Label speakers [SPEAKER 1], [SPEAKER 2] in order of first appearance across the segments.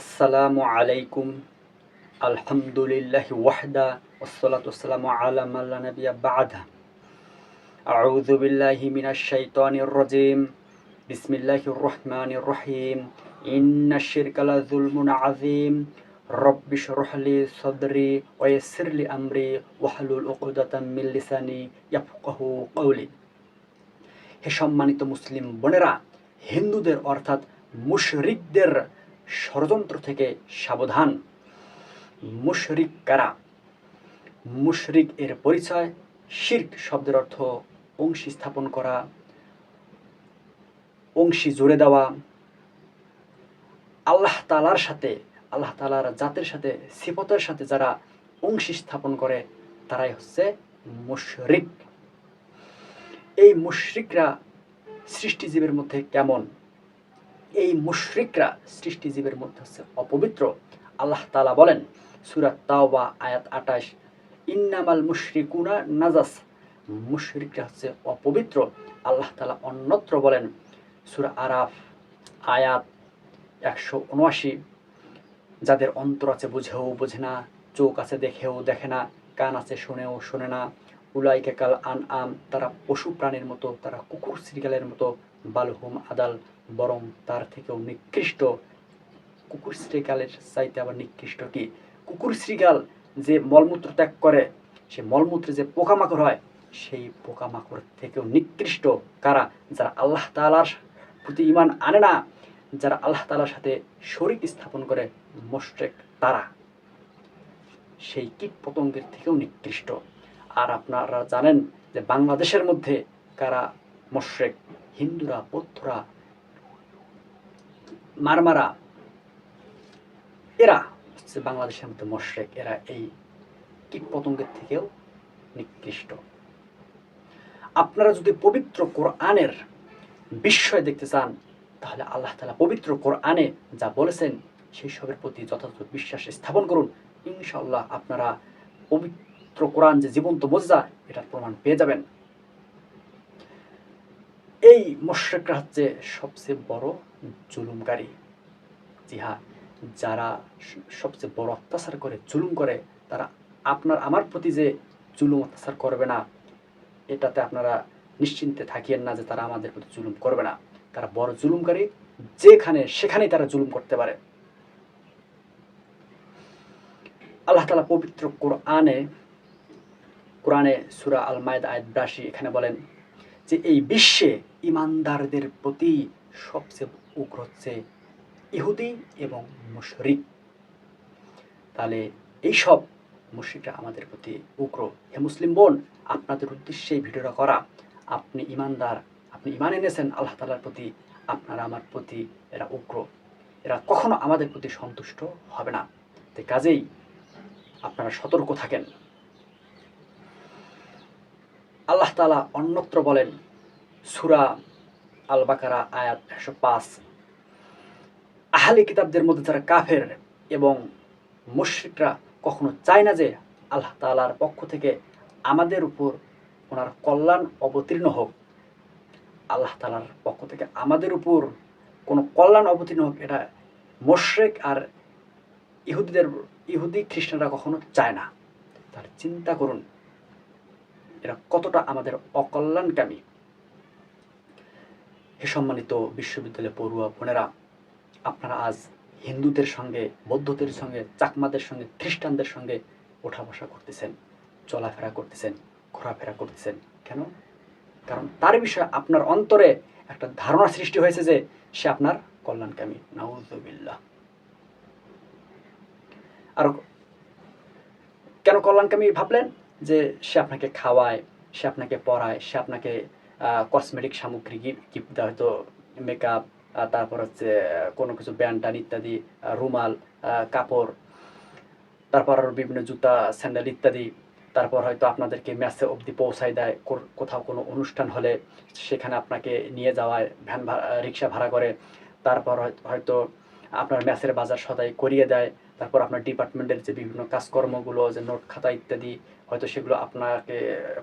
[SPEAKER 1] আসসালামু আলাইকুম। আলহামদুলিল্লাহ ওয়াহদা ওসলাত আসসালামু আলাম আল্লাহ নবিয়া বাধা আউজুবিল্লাহি মিনাশ শাইতানির রাজিম। বিসমিল্লাহির রহমানির রহিম। ইন্না শিরকালা জুলমুন আজিম রব্বি শরহলি সদরি ওয়াসিরলি আমরি ওয়াহলুল উকদাতাম মিন লিসানি ইয়াফকাহু কওলি। হে সম্মানিত মুসলিম বোনেরা, হিন্দুদের অর্থাৎ মুশরিকদের ষড়যন্ত্র থেকে সাবধান। মুশরিক কারা? মুশরিক এর পরিচয়, শির্ক শব্দের অর্থ অংশী স্থাপন করা, অংশী জুড়ে দেওয়া। আল্লাহ তালার সাথে, আল্লাহ তালার জাতের সাথে, সিফতের সাথে যারা অংশী স্থাপন করে, তারাই হচ্ছে মুশরিক। এই মুশরিকরা সৃষ্টিজীবের মধ্যে কেমন? মুশরিকরা সৃষ্টিজীবের মধ্যে হচ্ছে অপবিত্র। আল্লাহ তালা বলেন সুরাত তাওবা আয়াত আটাশ ইন্নামাল মুশরিকুনা নাজাস। মুশরিকরা হচ্ছে অপবিত্র। আল্লাহ তালা অন্যত্র বলেন, সুরা আরাফ আয়াত একশো উনআশি, যাদের অন্তর আছে বুঝেও বোঝে না, চোখ আছে দেখেও দেখে না, কান আছে শুনেও শোনে না, উলাইকে কাল আন আম তারা পশু প্রাণীর মতো, তারা কুকুর শ্রীগালের মতো, বালহুম আদাল। বরং তার থেকেও নিকৃষ্ট। কুকুর শ্রীগালের চাইতে আবার নিকৃষ্ট কি? কুকুর শ্রীগাল যে মলমূত্র ত্যাগ করে, সে মলমূত্রে যে পোকামাকড় হয়, সেই পোকামাকড় থেকেও নিকৃষ্ট কারা? যারা আল্লাহ তালার প্রতি ইমান আনে না, যারা আল্লাহ তালার সাথে শরীর স্থাপন করে, মোশরেক তারা। সেই কীট পতঙ্গের থেকেও নিকৃষ্ট। আর আপনারা জানেন যে বাংলাদেশের মধ্যে কারা মোশরেক? হিন্দুরা, বৌদ্ধরা মারমারা। এরা হচ্ছে বাংলাদেশের মধ্যে মোশরেক। এরা এই কীট পতঙ্গের থেকেও নিকৃষ্ট। আপনারা যদি পবিত্র কোরআনের বিস্ময় দেখতে চান, তাহলে আল্লাহ তালা পবিত্র কোরআনে যা বলেছেন, সেই সবের প্রতি যথাযথ বিশ্বাস স্থাপন করুন। ইনশাল্লাহ আপনারা পবিত্র কোরআন যে জীবন্ত মজা এটার প্রমাণ পেয়ে যাবেন। এই মোশ্রেকরা হচ্ছে সবচেয়ে বড় জুলুমকারী। জি যারা সবচেয়ে বড় অত্যাচার করে, জুলুম করে, তারা আপনার, আমার প্রতি যে জুলুম অত্যাচার করবে না, এটাতে আপনারা নিশ্চিন্তে থাকিয়েন না যে তারা আমাদের প্রতি জুলুম করবে না। তারা বড় জুলুমকারী, যেখানে সেখানেই তারা জুলুম করতে পারে। আল্লাহ তালা পবিত্র কোরআনে কোরআনে সুরা আল মায়দ আয়াত বিরাশি এখানে বলেন যে, এই বিশ্বে ইমানদারদের প্রতি সবচেয়ে উগ্র হচ্ছে ইহুদি এবং মুশরিক। তাহলে এইসব মুশরিকরা আমাদের প্রতি উগ্র। হে মুসলিম বোন, আপনাদের উদ্দেশ্যে এই ভিডিওটা করা। আপনি ইমানদার, আপনি ইমান এনেছেন, আল্লাহ তালার প্রতি আপনারা আমার প্রতি এরা উগ্র। এরা কখনো আমাদের প্রতি সন্তুষ্ট হবে না। তো কাজেই আপনারা সতর্ক থাকেন। আল্লাহ তালা অন্যত্র বলেন, সুরা আল বাকারা আয়াত একশো পাঁচ। আহলে কিতাবদের মধ্যে যারা কাফের এবং মুশ্রিকরা কখনো চায় না যে আল্লাহ তালার পক্ষ থেকে আমাদের উপর ওনার কল্যাণ অবতীর্ণ হোক, আল্লাহ তালার পক্ষ থেকে আমাদের উপর কোনো কল্যাণ অবতীর্ণ হোক, এটা মোশরেক আর ইহুদিদের, ইহুদি খ্রিস্টানরা কখনো চায় না। তাহলে চিন্তা করুন, এরা কতটা আমাদের অকল্যাণকামী। হে সম্মানিত বিশ্ববিদ্যালয় পড়ুয়া বোনেরা, আপনারা আজ হিন্দুদের সঙ্গে, বৌদ্ধদের সঙ্গে, চাকমাদের সঙ্গে, খ্রিস্টানদের সঙ্গে ওঠা বসা করতেছেন, চলাফেরা করতেছেন, ঘোরাফেরা করতেছেন। কেন? কারণ তার বিষয়ে আপনার অন্তরে একটা ধারণা সৃষ্টি হয়েছে যে সে আপনার কল্যাণকামী। নাউজুবিল্লাহ। আর কেন কল্যাণকামী ভাবলেন? যে সে আপনাকে খাওয়ায়, সে আপনাকে পড়ায়, সে আপনাকে কসমেটিক সামগ্রী গিফট দেয় হয়তো মেকআপ তারপর হচ্ছে কোনো কিছু ব্যান্ডান ইত্যাদি রুমাল কাপড়, তারপর বিভিন্ন জুতা স্যান্ডেল ইত্যাদি। তারপর হয়তো আপনাদেরকে ম্যাচে অবধি পৌঁছায় দেয় কোথাও কোনো অনুষ্ঠান হলে সেখানে আপনাকে নিয়ে যাওয়ায় ভ্যান ভাড়া, রিক্সা ভাড়া করে। তারপর হয়তো- হয়তো আপনার ম্যাচের বাজার সদাই করিয়ে দেয়। তারপর আপনার ডিপার্টমেন্টের যে বিভিন্ন কাজকর্মগুলো, যে নোট খাতা ইত্যাদি, হয়তো সেগুলো আপনাকে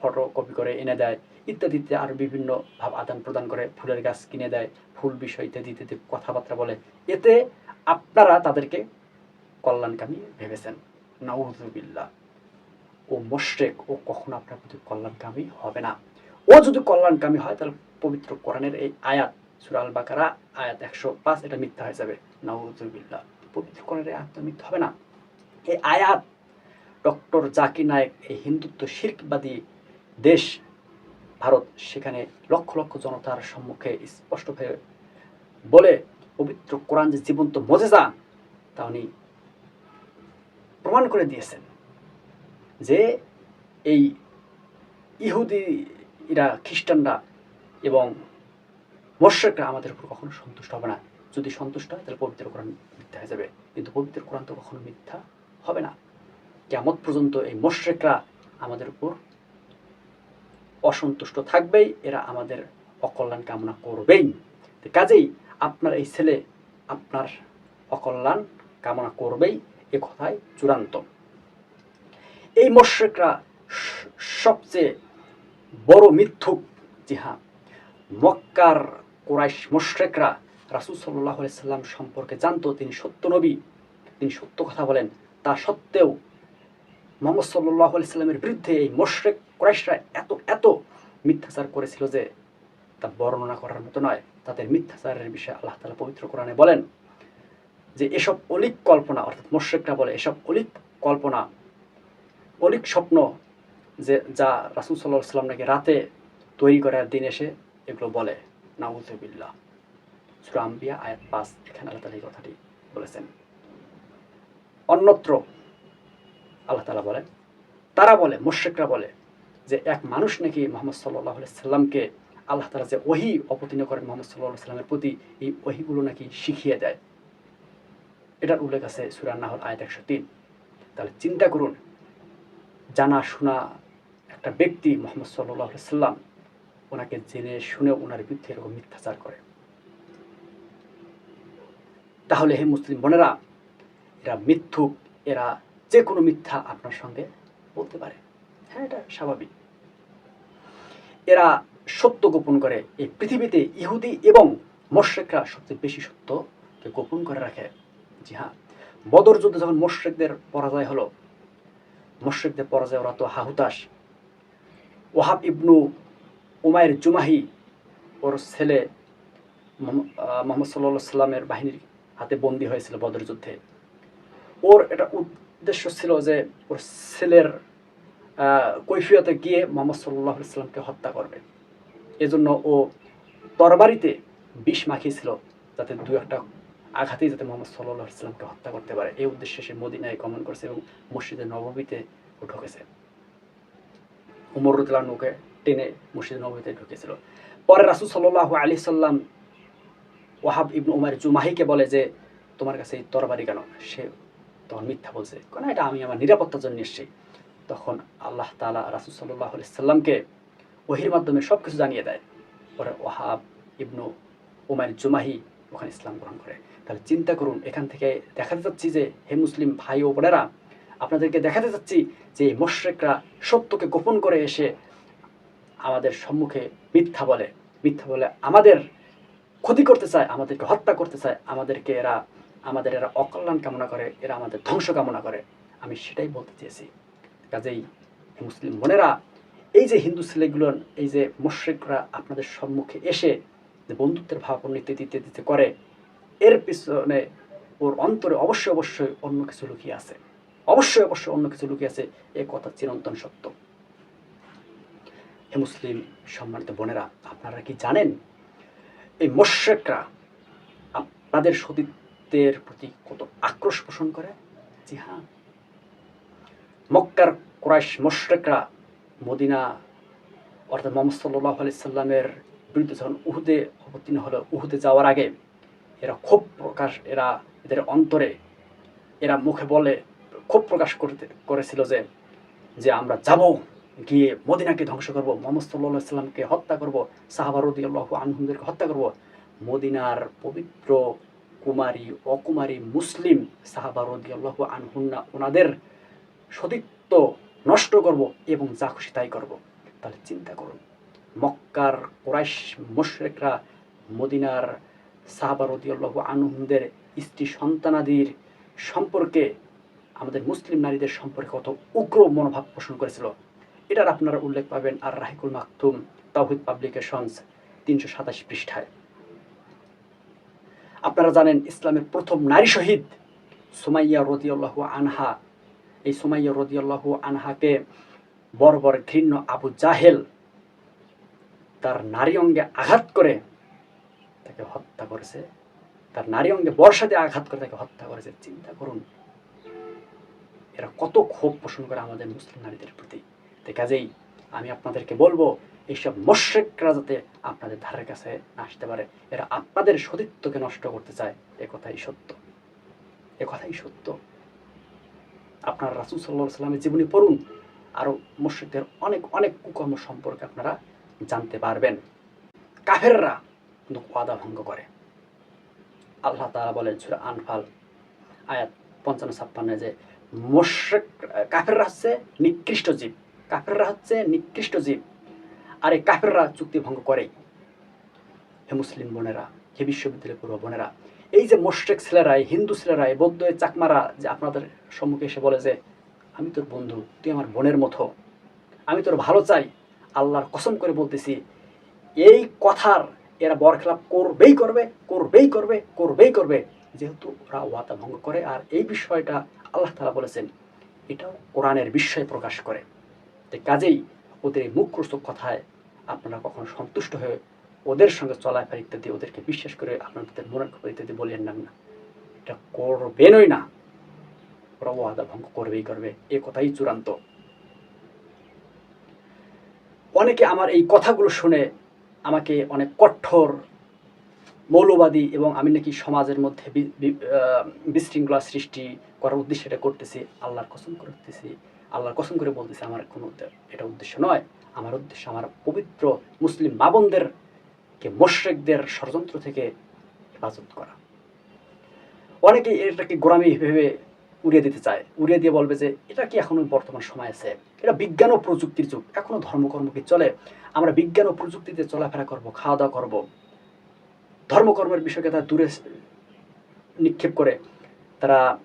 [SPEAKER 1] ফটো কপি করে এনে দেয়। ইত্যাদিতে আরও বিভিন্ন ভাব আদান প্রদান করে, ফুলের গাছ কিনে দেয়, ফুল বিষয় ইত্যাদি ইত্যাদি কথাবার্তা বলে। এতে আপনারা তাদেরকে কল্যাণকামী ভেবেছেন। নাউজুবিল্লাহ। ও মোশরেক, ও কখনো আপনার প্রতি কল্যাণকামী হবে না। ও যদি কল্যাণকামী হয়, তাহলে পবিত্র কোরআনের এই আয়াত সুরাল বাকারা আয়াত একশো পাঁচ, এটা মিথ্যা হয়ে যাবে। নাউজুবিল্লাহ। পবিত্র কোরআনের আয়াত মিথ্যা হবে না এই আয়াত ডক্টর জাকির নায়েক, এই হিন্দুত্ব শির্কবাদী দেশ ভারত, সেখানে লক্ষ লক্ষ জনতার সম্মুখে স্পষ্টভাবে বলে পবিত্র কোরআন যে জীবন্ত মজেজা, তা উনি প্রমাণ করে দিয়েছেন যে এই ইহুদিরা খ্রিস্টানরা এবং মোর্শেকরা আমাদের উপর কখনো সন্তুষ্ট হবে না। যদি সন্তুষ্ট হয়, তাহলে পবিত্র কোরআন মিথ্যা হয়ে যাবে। কিন্তু পবিত্র কোরআন তো কখনো মিথ্যা হবে না। কেমন পর্যন্ত এই মোর্শেকরা আমাদের উপর অসন্তুষ্ট থাকবেই, এরা আমাদের অকল্যাণ কামনা করবেই। কাজেই আপনার এই ছেলে আপনার অকল্যাণ কামনা করবেই, এ কথাই চূড়ান্ত। এই মোর্শেকরা স- সবচেয়ে বড় মিথ্যুক জি হ্যাঁ মক্কার কোরাইশ মোর্শেকরা রাসুল সাল্লাহ সাল্লাম সম্পর্কে জানতো, তিনি সত্য নবী। তিনি সত্য কথা বলেন। তা সত্ত্বেও মোহাম্মদ সাল্লাহ সাল্লামের বিরুদ্ধে এই মোশরেক কোরাইশরা এত এত মিথ্যাচার করেছিল যে তা বর্ণনা করার মতো নয়। তাদের মিথ্যাচারের বিষয়ে আল্লাহ তালা পবিত্র কোরআনে বলেন যে এসব অলিক কল্পনা, অর্থাৎ মোশরেকরা বলে, এসব অলিক কল্পনা, অলিক স্বপ্ন যে, যা রাসুল সাল্লাহ সাল্লাম নাকি রাতে তৈরি করার দিন এসে এগুলো বলে। নাউজুবিল্লাহ। সুরা আম্বিয়া আয়াত পাঁচ এখানে আল্লাহ তালা এই কথাটি বলেছেন। অন্যত্র আল্লাহ তালা বলেন, তারা বলে, মুশ্রিকরা বলে, যে এক মানুষ নাকি মোহাম্মদ সাল্লাহ সাল্লামকে আল্লাহ তালা যে ওহি অবতীর্ণ করেন মোহাম্মদ সাল্লাহ সাল্লামের প্রতি, এই ওহিগুলো নাকি শিখিয়ে দেয়। এটার উল্লেখ আছে সুরান নাহল আয়াত একশো তিন। তাহলে চিন্তা করুন, জানা শোনা একটা ব্যক্তি মোহাম্মদ সাল্লাহ সাল্লাম, ওনাকে জেনে শুনে ওনার বিরুদ্ধে এরকম মিথ্যাচার করে। তাহলে হে মুসলিম বোনেরা, এরা মিথ্যুক, এরা যে কোনো মিথ্যা আপনার সঙ্গে বলতে পারে। হ্যাঁ এটা স্বাভাবিক। এরা সত্য গোপন করে। এই পৃথিবীতে ইহুদি এবং মোর্শেকরা সবচেয়ে বেশি সত্যকে গোপন করে রাখে। জি হ্যাঁ বদর যুদ্ধে যখন মোর্শেকদের পরাজয় হলো মোর্শেকদের পরাজয় ওরা তো হাহুতাস ওহাব ইবনু উমায়ের জুমাহি ওর ছেলে মোহাম্ম- মোহাম্মদ সাল্লাহ সাল্লামের বাহিনীর হাতে বন্দি হয়েছিল বদর যুদ্ধে ওর এটা উদ্দেশ্য ছিল যে ওর ছেলের কৈফিয়তে গিয়ে মোহাম্মদ সাল্লাহ সাল্লামকে হত্যা করবে। এজন্য ও তরবারিতে বিষ মাখিয়েছিল যাতে দু একটা আঘাতেই যাতে মোহাম্মদ সাল্লাহ সাল্লামকে হত্যা করতে পারে। এই উদ্দেশ্যে সে মদিনায় গমন করেছে এবং মসজিদে নববীতে ও ঢুকেছে। উমর রুদুল্লাহকে টেনে মসজিদে নববীতে ঢুকেছিল। পরে রাসুল সাল্লাহ আলি সাল্লাম ওয়াহাব ইবনু উমার জুমাহিকে বলে যে, তোমার কাছে এই তরবারি কেন? সে তখন মিথ্যা বলছে। কেন? এটা আমি আমার নিরাপত্তার জন্য এসেছি। তখন আল্লাহ তালা রাসুল সাল্লাহ সাল্লামকে ওহির মাধ্যমে সব কিছু জানিয়ে দেয়। পরে ওহাব ইবনু উমার জুমাহি ওখানে ইসলাম গ্রহণ করে। তাহলে চিন্তা করুন, এখান থেকে দেখাতে চাচ্ছি যে, হে মুসলিম ভাই ও বোনেরা, আপনাদেরকে দেখাতে চাচ্ছি যে, এই মোশরেকরা সত্যকে গোপন করে এসে আমাদের সম্মুখে মিথ্যা বলে। মিথ্যা বলে আমাদের ক্ষতি করতে চায়, আমাদেরকে হত্যা করতে চায়, আমাদেরকে এরা, আমাদের এরা অকল্যাণ কামনা করে, এরা আমাদের ধ্বংস কামনা করে। আমি সেটাই বলতে চেয়েছি। কাজেই মুসলিম বোনেরা, এই যে হিন্দু ছেলেগুলোর এই যে মুশ্রিকরা আপনাদের সম্মুখে এসে যে বন্ধুত্বের ভাবাপন্ন ইত্যাদি ইত্যাদিতে করে, এর পিছনে ওর অন্তরে অবশ্যই অবশ্যই অন্য কিছু লুকিয়ে আছে। অবশ্যই অবশ্যই অন্য কিছু লুকিয়ে আছে, এ কথা চিরন্তন সত্য। হে মুসলিম সম্মানিত বোনেরা, আপনারা কি জানেন এই মোশেকরা আপনাদের সতীত্বের প্রতি কত আক্রোশ পোষণ করে? জি হ্যাঁ। মক্কার কোরাইশ মোশরেকরা মদিনা অর্থাৎ মোহাম্মদ সাল্লাহ আলি সাল্লামের বিরুদ্ধে যখন উহুদে অবতীর্ণ হলো উহুদে যাওয়ার আগে এরা ক্ষোভ প্রকাশ এরা এদের অন্তরে এরা মুখে বলে ক্ষোভ প্রকাশ করতে করেছিল যে যে আমরা যাব। গিয়ে মদিনাকে ধ্বংস করব, মোহাম্মদ সাল্লাহ সাল্লামকে হত্যা করব সাহাবারদি আল্লাহ আনহুমদেরকে হত্যা করব। মদিনার পবিত্র কুমারী, অকুমারী মুসলিম সাহাবারদি আল্লাহ আনহুন্না ওনাদের সতীত্ব নষ্ট করব এবং যা খুশি তাই করব। তাহলে চিন্তা করুন, মক্কার কোরাইশ মুশরেকরা মদিনার সাহাবারদি আল্লাহ আনহুমদের স্ত্রী সন্তানাদির সম্পর্কে, আমাদের মুসলিম নারীদের সম্পর্কে কত উগ্র মনোভাব পোষণ করেছিল। এটার আপনারা উল্লেখ পাবেন আর রাহিকুল মাকতুম তাহিদ পাবলিকেশনস, তিনশো সাতাশ পৃষ্ঠায়। আপনারা জানেন ইসলামের প্রথম নারী শহীদ সুমাইয়া রদিয়াল্লাহ আনহা। এই সুমাইয়া রদিয়াল্লাহ আনহাকে বর্বর ঘৃণ্য আবু জাহেল তার নারী অঙ্গে আঘাত করে তাকে হত্যা করেছে। তার নারী অঙ্গে বর্ষা দিয়ে আঘাত করে তাকে হত্যা করেছে। চিন্তা করুন, এরা কত ক্ষোভ পোষণ করে আমাদের মুসলিম নারীদের প্রতি। তো কাজেই আমি আপনাদেরকে বলব, এইসব মোশেকরা যাতে আপনাদের ধারের কাছে আসতে পারে, এরা আপনাদের সতীত্বকে নষ্ট করতে চায়, এ কথাই সত্য। এ কথাই সত্য। আপনার রাসুল সাল্লাহ সাল্লামের জীবনী পড়ুন আরও মুশ্রিকদের অনেক অনেক কুকর্ম সম্পর্কে আপনারা জানতে পারবেন। কাফেররা কিন্তু ওয়াদা ভঙ্গ করে। আল্লাহ তাআলা বলেন সুরা আনফাল, আয়াত পঞ্চান্ন ছাপ্পান্ন যে মোশ্রেক কাফেররা হচ্ছে নিকৃষ্ট জীব। কাফেররা হচ্ছে নিকৃষ্ট জীব। আর এই কাফেররা চুক্তি ভঙ্গ করে। হে মুসলিম বোনেরা, হে বিশ্ববিদ্যালয় পূর্ব বোনেরা, এই যে মোশ্রেক ছেলেরা হিন্দু ছেলেরা বৌদ্ধ চাকমারা, যে আপনাদের সম্মুখে এসে বলে যে, আমি তোর বন্ধু, তুই আমার বোনের মতো। আমি তোর ভালো চাই। আল্লাহর কসম করে বলতেছি, এই কথার এরা বরখেলাপ করবেই করবে করবেই করবে করবেই করবে। যেহেতু ওরা ওয়াদা ভঙ্গ করে, আর এই বিষয়টা আল্লাহ তালা বলেছেন, এটাও কোরআনের বিস্ময় প্রকাশ করে। তাই কাজেই ওদের এই মুখরোচক কথায় আপনারা কখনো সন্তুষ্ট হয়ে ওদের সঙ্গে চলাফেরা ইত্যাদি ওদেরকে বিশ্বাস করে আপনাদের মনের খবর ইত্যাদি বলিয়েন না না। এটা করবেনই না। ওরা ওয়াদা ভঙ্গ করবেই করবে। এ কথাই চূড়ান্ত। অনেকে আমার এই কথাগুলো শুনে আমাকে অনেক কঠোর, মৌলবাদী এবং আমি নাকি সমাজের মধ্যে বিশৃঙ্খলা সৃষ্টি করার উদ্দেশ্যে এটা করতেছি, আল্লাহর কসম করতেছি আল্লাহর কসম করে বলতেছে, আমার কোনো এটা উদ্দেশ্য নয়। আমার উদ্দেশ্য আমার পবিত্র মুসলিম মা বোনদেরকে মোশ্রেকদের ষড়যন্ত্র থেকে হেফাজত করা। অনেকে এটাকে গোড়ামি ভেবে উড়িয়ে দিতে চায়। উড়িয়ে দিয়ে বলবে যে, এটা কি এখনও বর্তমান সময় আছে? এটা বিজ্ঞান ও প্রযুক্তির যুগ। এখনও ধর্মকর্ম কি চলে? আমরা বিজ্ঞান ও প্রযুক্তিতে চলাফেরা করব খাওয়া দাওয়া করব। ধর্মকর্মের বিষয়কে তারা দূরে নিক্ষেপ করে। তারা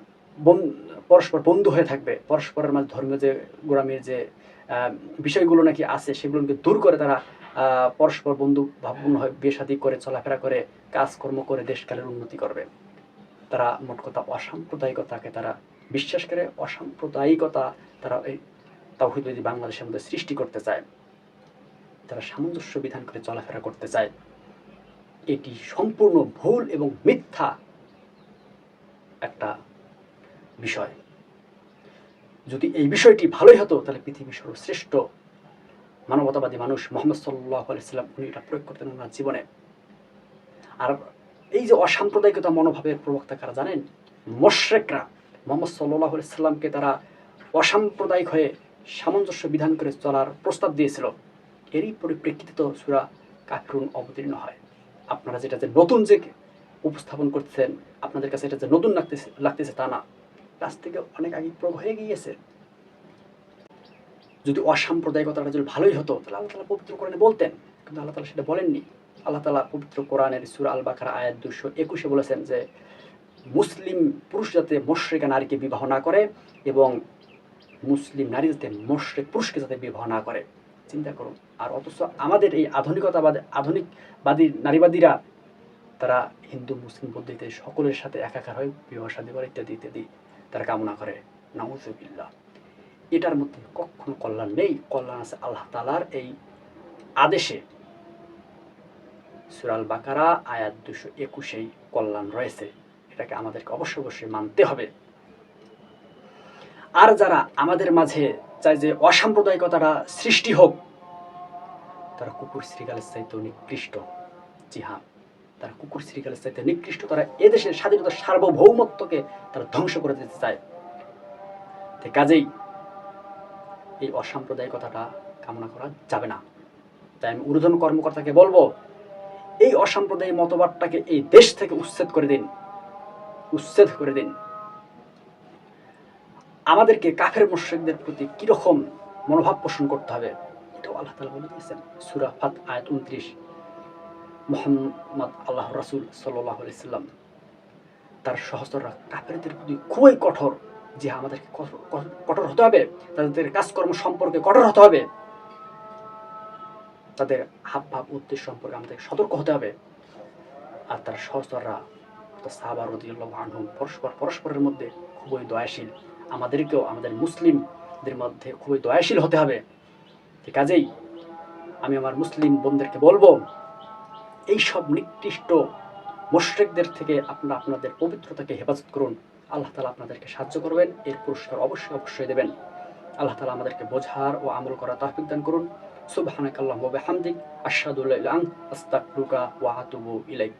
[SPEAKER 1] পরস্পর বন্ধু হয়ে থাকবে। পরস্পরের মাঝে ধর্মীয় যে গোড়ামির যে বিষয়গুলো নাকি আছে, সেগুলোকে দূর করে তারা পরস্পর বন্ধু ভাবপূর্ণ হয়ে বিয়ে করে, চলাফেরা করে, কাজকর্ম করে দেশকালের উন্নতি করবে। তারা মোট কথা অসাম্প্রদায়িকতাকে তারা বিশ্বাস করে, অসাম্প্রদায়িকতা তারা এই তাওহিদ যদি বাংলাদেশের মধ্যে সৃষ্টি করতে চায়, তারা সামঞ্জস্য বিধান করে চলাফেরা করতে চায়, এটি সম্পূর্ণ ভুল এবং মিথ্যা একটা বিষয়। যদি এই বিষয়টি ভালোই হতো, তাহলে পৃথিবীর সর্বশ্রেষ্ঠ মানবতাবাদী মানুষ মোহাম্মদ সাল্লাহ আলাইসাল্লাম উনি এটা প্রয়োগ করতেন ওনার জীবনে। আর এই যে অসাম্প্রদায়িকতা মনোভাবের প্রবক্তা কারা জানেন? মোশ্রেকরা। মোহাম্মদ সাল্লাহ সাল্লামকে তারা অসাম্প্রদায়িক হয়ে সামঞ্জস্য বিধান করে চলার প্রস্তাব দিয়েছিল। এরই পরিপ্রেক্ষিতে তো সুরা কাফরুন অবতীর্ণ হয়। আপনারা যেটা যে নতুন যে উপস্থাপন করতেছেন, আপনাদের কাছে এটা যে নতুন লাগতেছে লাগতেছে তা না। কাছ থেকে অনেক আগে প্রয়োগ হয়ে গিয়েছে। যদি অসাম্প্রদায়িকতাটা যদি ভালোই হতো, তাহলে আল্লাহ তালা পবিত্র কোরআনে বলতেন, কিন্তু আল্লাহ তালা সেটা বলেননি। আল্লাহ তালা পবিত্র কোরআনের সুরা আল বাকার আয়াত দুশো একুশে বলেছেন যে, মুসলিম পুরুষ যাতে মোশ্রেকা নারীকে বিবাহ না করে এবং মুসলিম নারী যাতে মোশ্রেক পুরুষকে যাতে বিবাহ না করে। চিন্তা করুন। আর অথচ আমাদের এই আধুনিকতাবাদ, আধুনিকবাদী নারীবাদীরা, তারা হিন্দু, মুসলিম পদ্ধতিতে সকলের সাথে একাকার হয়ে বিবাহ শাদী করে ইত্যাদি ইত্যাদি তারা কামনা করে, নাউজুবিল্লাহ। এটার মধ্যে কখনো কল্যাণ নেই। কল্যাণ আছে আল্লাহ তালার এই আদেশে। সুরাল বাকারা আয়াত দুশো একুশেই কল্যাণ রয়েছে। এটাকে আমাদেরকে অবশ্য অবশ্যই মানতে হবে। আর যারা আমাদের মাঝে চায় যে অসাম্প্রদায়িকতাটা সৃষ্টি হোক, তারা কুকুর শ্রীকালের চাইতেও নিকৃষ্ট জি হ্যাঁ তারা কুকুর শ্রীকালের চাইতে নিকৃষ্ট তারা এদেশের স্বাধীনতার সার্বভৌমত্বকে তারা ধ্বংস করে দিতে চায়। কাজেই এই অসাম্প্রদায়িকতাটা কামনা করা যাবে না। তাই আমি ঊর্ধ্বন কর্মকর্তাকে বলব, এই অসাম্প্রদায়িক মতবাদটাকে এই দেশ থেকে উচ্ছেদ করে দিন। উচ্ছেদ করে দিন। আমাদেরকে কাফের মুশ্রিকদের প্রতি কীরকম মনোভাব পোষণ করতে হবে? এটাও আল্লাহ তালা বলে দিয়েছেন। সুরাফাত আয়াত উনত্রিশ। মোহাম্মদ আল্লাহ রাসুল সাল্লাম, তার সহস্ররা কাফেরদের প্রতি খুবই কঠোর, যে আমাদেরকে কঠোর- হতে হবে, তাদের কাজকর্ম সম্পর্কে কঠোর হতে হবে। তাদের হাব ভাব উদ্দেশ্য সম্পর্কে আমাদের সতর্ক হতে হবে। আর তার সাহাবার রদিউল্লাহ আনহুম পরস্পর পরস্পরের মধ্যে খুবই দয়াশীল। আমাদেরকেও, আমাদের মুসলিমদের মধ্যে খুবই দয়াশীল হতে হবে। ঠিক কাজেই আমি আমার মুসলিম বোনদেরকে বলব এই সব নিকৃষ্ট মোশ্রেকদের থেকে আপনারা আপনাদের পবিত্রতাকে হেফাজত করুন। আল্লাহ তালা আপনাদেরকে সাহায্য করবেন, এর পুরস্কার অবশ্যই অবশ্যই দেবেন। আল্লাহ তালা আমাদেরকে বোঝার ও আমল করা তাহফিক দান করুন। সুবাহ ওয়া বিহামদিক, আশহাদু আল্লা ইলাহা ইল্লা আনতা আস্তাগফিরুকা ওয়া আতুবু ইলাইক।